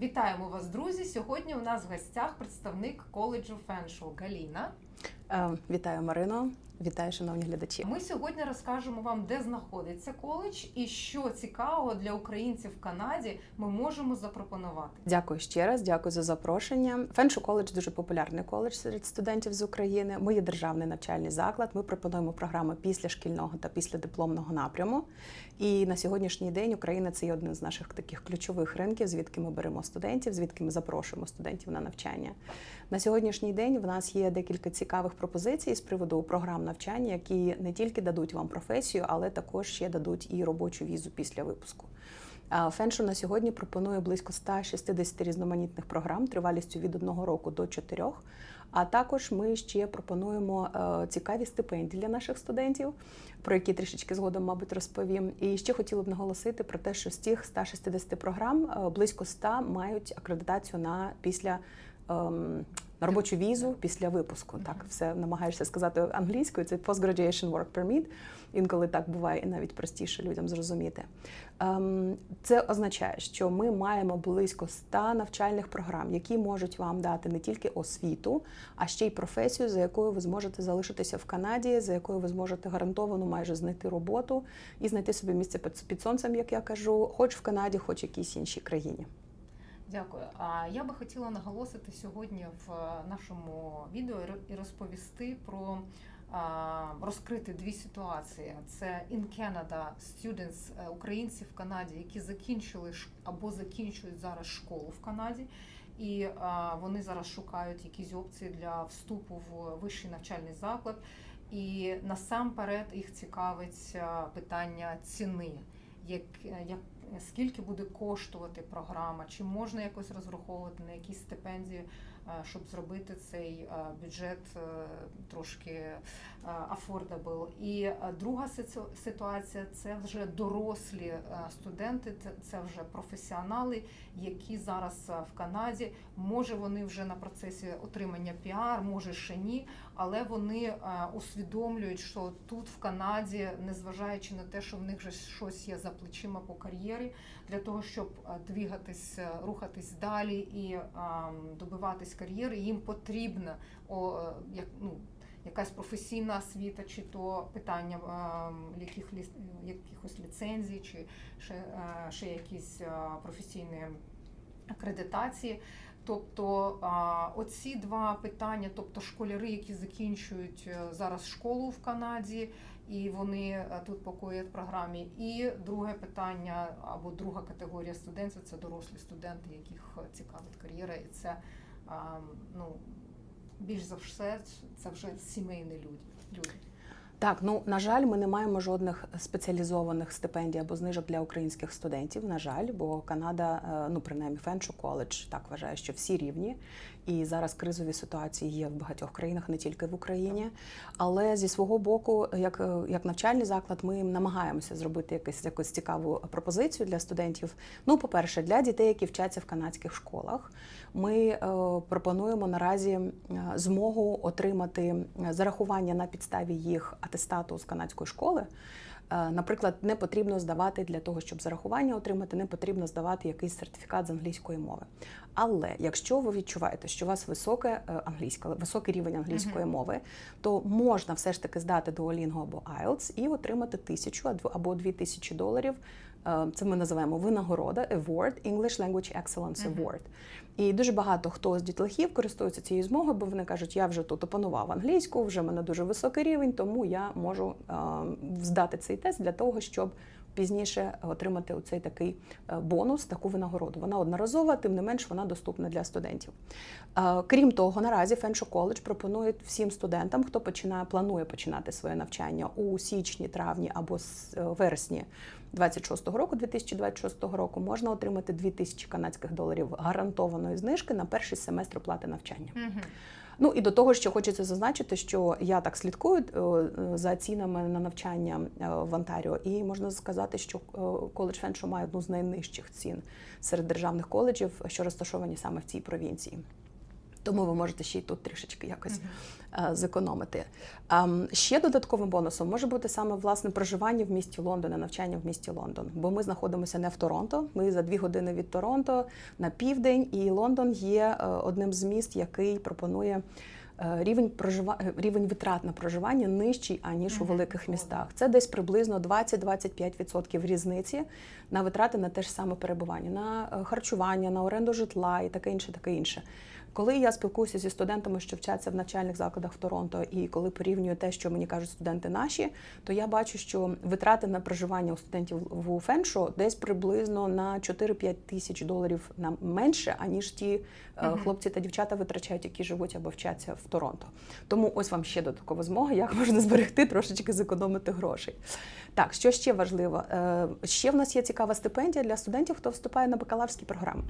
Вітаємо вас, друзі! Сьогодні у нас в гостях представник коледжу феншу Галіна. Е, Вітаю, Марино. Вітаю, шановні глядачі. Ми сьогодні розкажемо вам, де знаходиться коледж і що цікавого для українців в Канаді ми можемо запропонувати. Дякую ще раз, дякую за запрошення. Феншу коледж дуже популярний коледж серед студентів з України. Ми є державний навчальний заклад. Ми пропонуємо програми після шкільного та після дипломного напряму. І на сьогоднішній день Україна це є один з наших таких ключових ринків, звідки ми беремо студентів, звідки ми запрошуємо студентів на навчання. На сьогоднішній день в нас є декілька цікавих пропозицій з приводу програм навчання, які не тільки дадуть вам професію, але також ще дадуть і робочу візу після випуску. Феншу на сьогодні пропонує близько 160 різноманітних програм тривалістю від одного року до чотирьох. А також ми ще пропонуємо е, цікаві стипендії для наших студентів, про які трішечки згодом, мабуть, розповім. І ще хотіла б наголосити про те, що з тих 160 програм е, близько 100 мають акредитацію на після. Ем, на робочу візу після випуску. Так, все намагаєшся сказати англійською. Це Postgraduation Work Permit. Інколи так буває і навіть простіше людям зрозуміти. Ем, Це означає, що ми маємо близько 100 навчальних програм, які можуть вам дати не тільки освіту, а ще й професію, за якою ви зможете залишитися в Канаді, за якою ви зможете гарантовано майже знайти роботу і знайти собі місце під під сонцем, як я кажу, хоч в Канаді, хоч в якійсь іншій країні. Дякую. А я би хотіла наголосити сьогодні в нашому відео і розповісти про розкрити дві ситуації. Це in Canada students, е, українці в Канаді, які закінчили або закінчують зараз школу в Канаді. І вони зараз шукають якісь опції для вступу в вищий навчальний заклад. І насамперед їх цікавить питання ціни. Як, як скільки буде коштувати програма, чи можна якось розраховувати на якісь стипендії, щоб зробити цей е, бюджет е, трошки е, affordable. І е, друга ситуація це вже дорослі е, студенти, це- вже професіонали, які зараз е, в Канаді. Може, вони вже на процесі отримання піар, може ще ні, але вони е, усвідомлюють, що тут в Канаді, незважаючи на те, що в них вже щось є за плечима по кар'єрі, для того, щоб е, двигатись, е, рухатись далі і е, добиватись кар'єри, їм потрібна о, е, як, ну, якась професійна освіта, чи то питання е, яких, якихось ліцензій, чи ще, е, ще якісь е, професійні акредитації. Тобто оці два питання, тобто школяри, які закінчують е, зараз школу в Канаді, і вони тут покоять в програмі. І друге питання або друга категорія студентів це дорослі студенти, яких цікавить кар'єра, і це ну більш за все це вже сімейні люди. люди. Так, ну на жаль, ми не маємо жодних спеціалізованих стипендій або знижок для українських студентів. На жаль, бо Канада, е, ну принаймні Фенчу коледж так вважає, що всі рівні. І зараз кризові ситуації є в багатьох країнах, не тільки в Україні. Але зі свого боку, як, е, як навчальний заклад, ми намагаємося зробити якусь якусь цікаву пропозицію для студентів. Ну, по-перше, для дітей, які вчаться в канадських школах, ми е, пропонуємо наразі е, змогу отримати зарахування на підставі їх атестату з канадської школи. Е, Наприклад, не потрібно здавати для того, щоб зарахування отримати, не потрібно здавати якийсь сертифікат з англійської мови. Але якщо ви відчуваєте, що у вас високе е, англійська, високий рівень англійської Мгм. мови, то можна все ж таки здати Duolingo або IELTS і отримати тисячу або- або дві тисячі доларів. Е, Це ми називаємо винагорода Award, English Language Excellence. Award. І дуже багато хто з дітлахів користується цією змогою, бо вони кажуть, я вже тут опанував англійську, вже в мене дуже високий рівень, тому я можу е, здати цей тест для того, щоб пізніше отримати оцей такий е, бонус, таку винагороду. Вона одноразова, тим не менш вона доступна для студентів. Е, Крім того, наразі Феншо коледж пропонує всім студентам, хто починає, планує починати своє навчання у січні, травні або е, вересні 26-го року, 2026 року, можна отримати 2000 канадських доларів гарантованої знижки на перший семестр оплати навчання. Угу. Ну і до того, що хочеться зазначити, що я так слідкую е, за цінами на навчання е, в Онтаріо, і можна сказати, що е, коледж Феншо має одну з найнижчих цін серед державних коледжів, що розташовані саме в цій провінції. Тому ви можете ще й тут трішечки якось е, зекономити. Ем, ще додатковим бонусом може бути саме власне проживання в місті Лондона, навчання в місті Лондон. Бо ми знаходимося не в Торонто. Ми за дві години від Торонто на південь, і Лондон є е, одним з міст, який пропонує. е, Рівень прожива... рівень витрат на проживання нижчий аніж у великих містах. Це десь приблизно 20-25% різниці на витрати на те ж саме перебування, на харчування, на оренду житла і таке інше, таке інше. Коли я спілкуюся зі студентами, що вчаться в навчальних закладах в Торонто, і коли порівнюю те, що мені кажуть студенти наші, то я бачу, що витрати на проживання у студентів в Феншо десь приблизно на 4-5 тисяч доларів на менше, аніж ті Мгм. хлопці та дівчата витрачають, які живуть або вчаться в Торонто. Тому ось вам ще додаткова змога, як можна зберегти трошечки зекономити грошей. Так, що ще важливо? Е, Ще в нас є цікава стипендія для студентів, хто вступає на бакалаврські програми.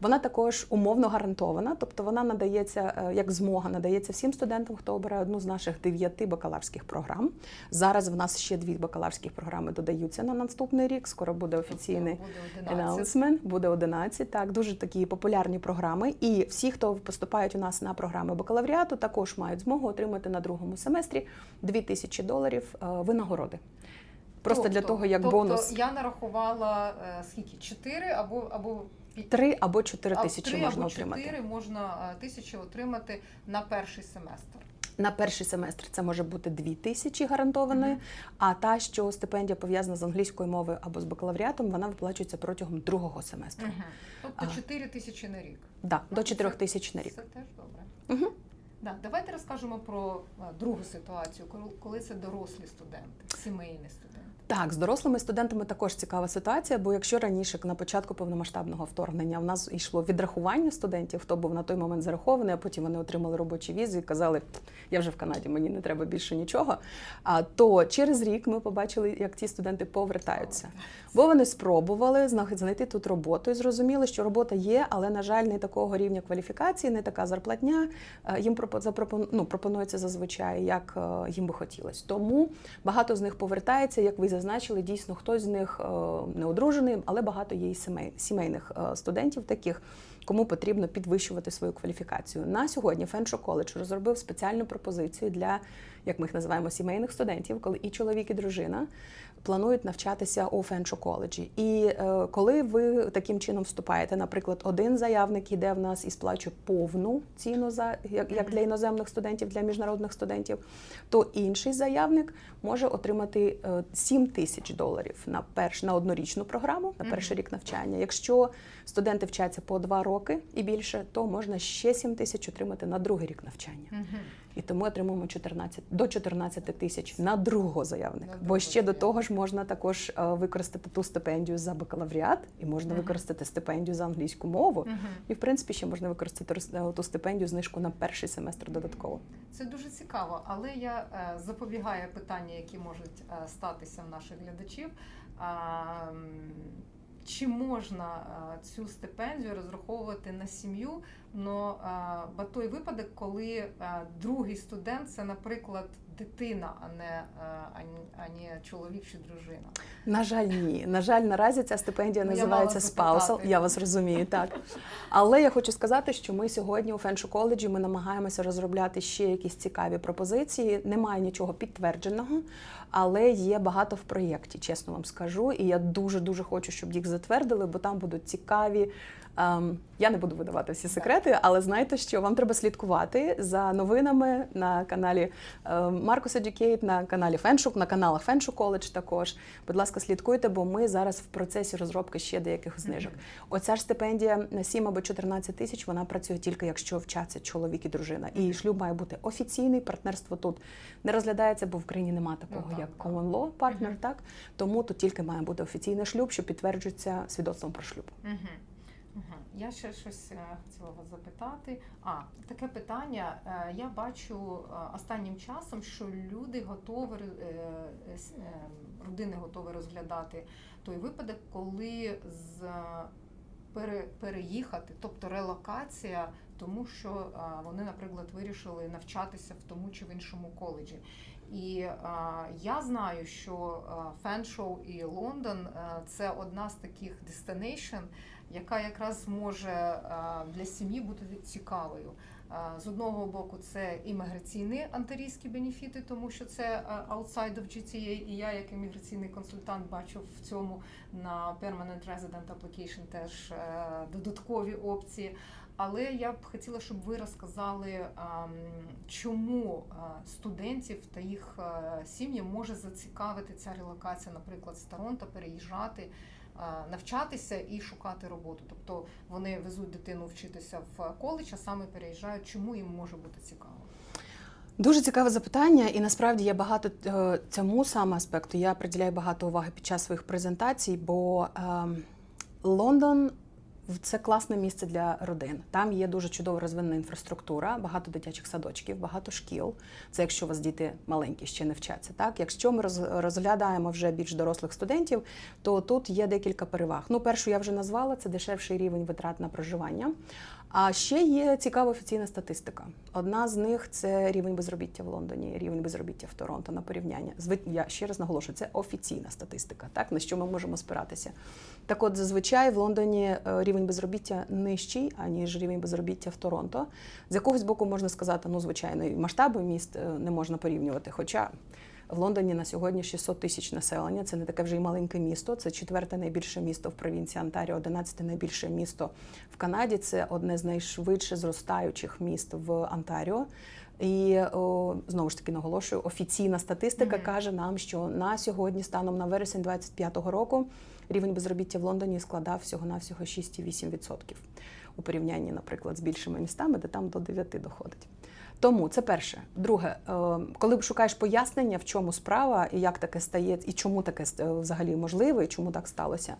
Вона також умовно гарантована, тобто вона надається е, як змога, надається всім студентам, хто обирає одну з наших дев'яти бакалаврських програм. Зараз в нас ще дві бакалаврських програми додаються на наступний рік. Скоро буде офіційний Тобто буде 11. announcement, буде 11. Так, дуже такі популярні програми. І всі, хто поступають у нас на програми бакалавріату, також мають змогу отримати на другому семестрі 2000 доларів е, винагороди. Просто для Тобто- того, як тобто бонус я нарахувала е, скільки? 4 або або три або чотири тисячі можна або отримати. 4 можна е, тисячі отримати на перший семестр. На перший семестр це може бути 2 тисячі гарантованої, Мгм. а та, що стипендія пов'язана з англійською мовою або з бакалавріатом, вона виплачується протягом другого семестру. Мгм. Тобто чотири 4 тисячі на рік. Да, Ну, до 4 тисяч на рік. Це теж добре. Угу. Да, давайте розкажемо про е, другу ситуацію, коли- це дорослі студенти, сімейні студенти. Так, з дорослими студентами також цікава ситуація, бо якщо раніше на початку повномасштабного вторгнення в нас йшло відрахування студентів, хто був на той момент зарахований, а потім вони отримали робочі візи і казали, я вже в Канаді, мені не треба більше нічого. А то через рік ми побачили, як ті студенти повертаються. Бо вони спробували зна- знайти тут роботу і зрозуміли, що робота є, але, на жаль, не такого рівня кваліфікації, не така зарплатня. Е, Їм ну, пропонується зазвичай, як е, їм би хотілося. Тому багато з них повертається, як ви зазначили, дійсно хтось з них е, не одружений, але багато є і сімейних е, студентів таких. Кому потрібно підвищувати свою кваліфікацію на сьогодні? Феншо коледж розробив спеціальну пропозицію для, як ми їх називаємо, сімейних студентів, коли і чоловік, і дружина планують навчатися у Феншо коледжі. І е, коли ви таким чином вступаєте, наприклад, один заявник іде в нас і сплачує повну ціну за як, як для іноземних студентів, для міжнародних студентів, то інший заявник може отримати е, 7 тисяч доларів на перш на однорічну програму, на перший рік навчання. Якщо студенти вчаться по два роки і більше, то можна ще 7 тисяч отримати на другий рік навчання. І тому отримуємо 14, до 14 тисяч на другого заявника. На Бо ще до того ж можна також е, використати ту стипендію за бакалавріат, і можна Мгм. використати стипендію за англійську мову. Мгм. І в принципі ще можна використати е, ту стипендію знижку на перший семестр додатково. Це дуже цікаво, але я е, запобігаю питання, які можуть статися в наших глядачів. Чи можна цю стипендію розраховувати на сім'ю? Но бо той випадок, коли другий студент це, наприклад, дитина, а не, е, а ні- не чоловік чи дружина. На жаль, ні. На жаль, наразі ця стипендія Ну, називається запитати. Я вас розумію, так. Але я хочу сказати, що ми сьогодні у Феншу коледжі ми намагаємося розробляти ще якісь цікаві пропозиції. Немає нічого підтвердженого, але є багато в проєкті, чесно вам скажу. І я дуже дуже хочу, щоб їх затвердили, бо там будуть цікаві. Ем, я не буду видавати всі секрети, але знайте, що вам треба слідкувати за новинами на каналі ем, Marcus Educate, на каналі Феншук, на каналах Феншу Коледж також. Будь ласка, слідкуйте, бо ми зараз в процесі розробки ще деяких знижок. Оця ж стипендія на 7 або 14 тисяч вона працює тільки якщо вчаться чоловік і дружина. І шлюб має бути офіційний. Партнерство тут не розглядається, бо в країні немає такого Ну, так, як common law партнер. Мгм. Так тому тут тільки має бути офіційний шлюб, що підтверджується свідоцтвом про шлюб. Угу. Я ще щось е, хотіла вас запитати. А таке питання. Е, Я бачу е, останнім часом, що люди готові родини готові розглядати той випадок, коли з пере, переїхати, тобто релокація, тому що вони, наприклад, вирішили навчатися в тому чи в іншому коледжі. І е, я знаю, що Феншоу і Лондон це одна з таких destination, яка якраз зможе е, для сім'ї бути цікавою. Е, З одного боку, це імміграційні антирійські бенефіти, тому що це е, outside of GTA, і я, як імміграційний консультант, бачу в цьому на Permanent Resident Application теж додаткові опції. Але я б хотіла, щоб ви розказали, ем, чому студентів та їх сім'ї може зацікавити ця релокація, наприклад, з Торонто, переїжджати, навчатися і шукати роботу. Тобто вони везуть дитину вчитися в коледж, а саме переїжджають. Чому їм може бути цікаво? Дуже цікаве запитання, і насправді я багато е, цьому саме аспекту я приділяю багато уваги під час своїх презентацій, бо е, Лондон це класне місце для родин. Там є дуже чудово розвинена інфраструктура, багато дитячих садочків, багато шкіл. Це якщо у вас діти маленькі, ще не вчаться. Так, якщо ми розглядаємо вже більш дорослих студентів, то тут є декілька переваг. Ну, першу я вже назвала це дешевший рівень витрат на проживання. А ще є цікава офіційна статистика. Одна з них це рівень безробіття в Лондоні, рівень безробіття в Торонто на порівняння. Я ще раз наголошую, це офіційна статистика, так на що ми можемо спиратися. Так, от зазвичай в Лондоні е, рівень безробіття нижчий аніж рівень безробіття в Торонто. З якогось боку можна сказати, ну звичайно, і масштаби міст е, не можна порівнювати. Хоча в Лондоні на сьогодні 600 тисяч населення. Це не таке вже й маленьке місто. Це четверте найбільше місто в провінції Онтаріо, 11 найбільше місто в Канаді. Це одне з найшвидше зростаючих міст в Онтаріо. І о, знову ж таки наголошую, офіційна статистика Мгм. каже нам, що на сьогодні, станом на вересень 25-го року, рівень безробіття в Лондоні складав всього навсього 6,8% у порівнянні, наприклад, з більшими містами, де там до 9 доходить. Тому це перше. Друге, е, коли шукаєш пояснення, в чому справа і як таке стає, і чому таке е, взагалі можливо, і чому так сталося,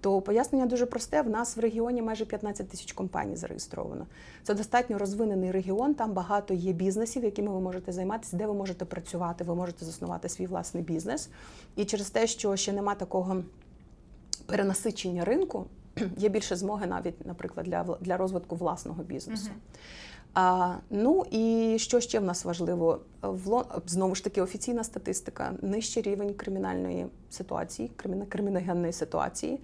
то пояснення дуже просте. В нас в регіоні майже 15 тисяч компаній зареєстровано. Це достатньо розвинений регіон. Там багато є бізнесів, якими ви можете займатися, де ви можете працювати, ви можете заснувати свій власний бізнес. І через те, що ще нема такого перенасичення ринку, є більше змоги навіть, наприклад, для, для розвитку власного бізнесу. Мгм. А, ну і що ще в нас важливо? В знову ж таки офіційна статистика, нижчий рівень кримінальної ситуації, криміна- криміногенної ситуації.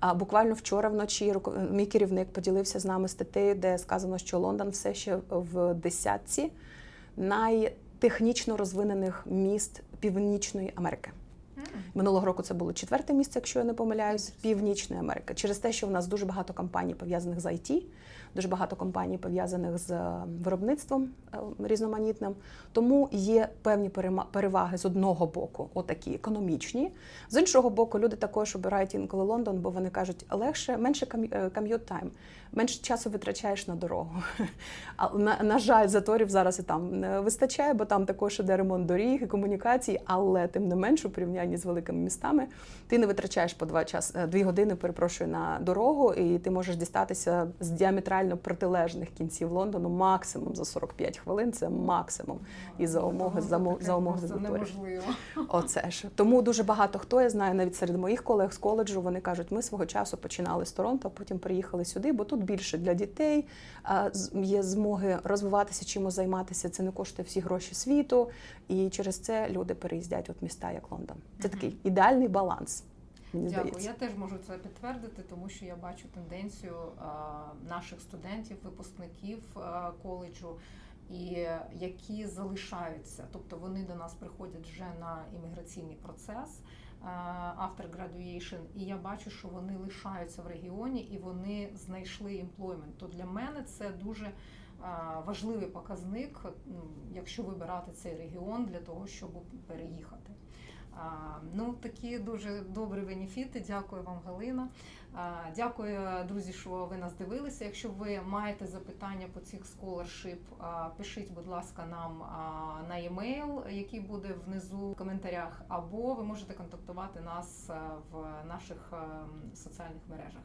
А буквально вчора вночі мій керівник поділився з нами статтею, де сказано, що Лондон все ще в десятці найтехнічно розвинених міст Північної Америки. Минулого року це було четверте місце, якщо я не помиляюсь, Північної Америки. Через те, що в нас дуже багато компаній пов'язаних з IT, дуже багато компаній пов'язаних з е, виробництвом е, різноманітним. Тому є певні переваги з одного боку, отакі економічні. З іншого боку, люди також обирають інколи Лондон, бо вони кажуть, легше, менше commute time, менше часу витрачаєш на дорогу. А на, на жаль, заторів зараз і там не вистачає, бо там також іде ремонт доріг і комунікацій, але тим не менш у порівнянні з великими містами ти не витрачаєш по два час, е, дві години, перепрошую, на дорогу, і ти можеш дістатися з діаметрально протилежних кінців Лондону максимум за 45 хвилин. Це максимум. І за умови- за мо- Таке за умови неможливо. Оце ж тому дуже багато хто я знаю навіть серед моїх колег з коледжу. Вони кажуть, ми свого часу починали з Торонто, а потім приїхали сюди, бо тут більше для дітей є змоги розвиватися, чимось займатися. Це не коштує всі гроші світу, і через це люди переїздять от міста як Лондон. Це такий ідеальний баланс. Мені Дякую. здається. Я теж можу це підтвердити, тому що я бачу тенденцію наших студентів, випускників коледжу, і які залишаються. Тобто вони до нас приходять вже на імміграційний процес after graduation, і я бачу, що вони лишаються в регіоні і вони знайшли employment. То для мене це дуже важливий показник, ну, якщо вибирати цей регіон для того, щоб переїхати. Ну, такі дуже добрі бенефіти. Дякую вам, Галина. Дякую, друзі, що ви нас дивилися. Якщо ви маєте запитання по цих а, пишіть, будь ласка, нам на e-mail, який буде внизу в коментарях, або ви можете контактувати нас в наших а, соціальних мережах.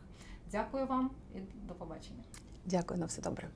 Дякую вам і до побачення. Дякую на все добре.